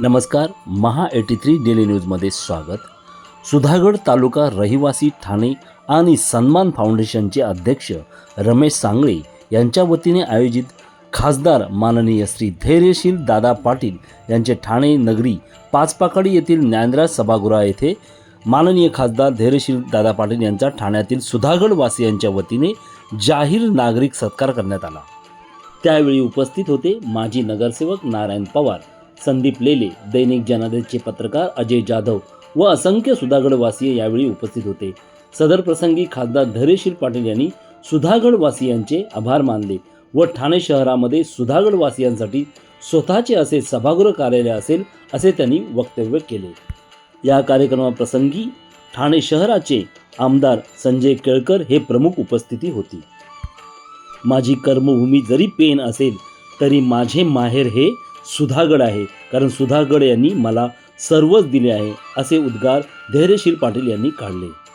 नमस्कार महा eighty three daily न्यूजमध्ये स्वागत. सुधागड तालुका रहिवासी ठाणे आणि सन्मान फाउंडेशनचे अध्यक्ष रमेश सांगळे यांच्या वतीने आयोजित खासदार माननीय श्री धैर्यशील दादा पाटील यांचे ठाणे नगरी पाचपाकडी येथील ज्ञानराज सभागृह येथे माननीय खासदार धैर्यशील दादा पाटील यांचा ठाण्यातील सुधागड वासियांच्या वतीने जाहीर नागरिक सत्कार करण्यात आला. त्यावेळी उपस्थित होते माजी नगरसेवक नारायण पवार. संदीप लेले दैनिक जनादेशचे पत्रकार अजय जाधव व असंख्य सुधागडवासीय यावेळी उपस्थित होते. सदर प्रसंगी खासदार धैर्यशील पाटील यांनी सुधागडवासियांचे आभार मानले व ठाणे शहरामध्ये सुधागडवासियांसाठी स्वतःचे असे सभागृह कार्यालय असेल असे त्यांनी वक्तव्य केले. या कार्यक्रमाप्रसंगी ठाणे शहराचे आमदार संजय केळकर हे प्रमुख उपस्थिती होती. माझी कर्मभूमी जरी पेन असेल तरी माझे माहेर हे सुधागड आहे. कारण सुधागड यांनी मला सर्वच दिले आहे असे उद्गार धैर्यशील पाटील यांनी काढले.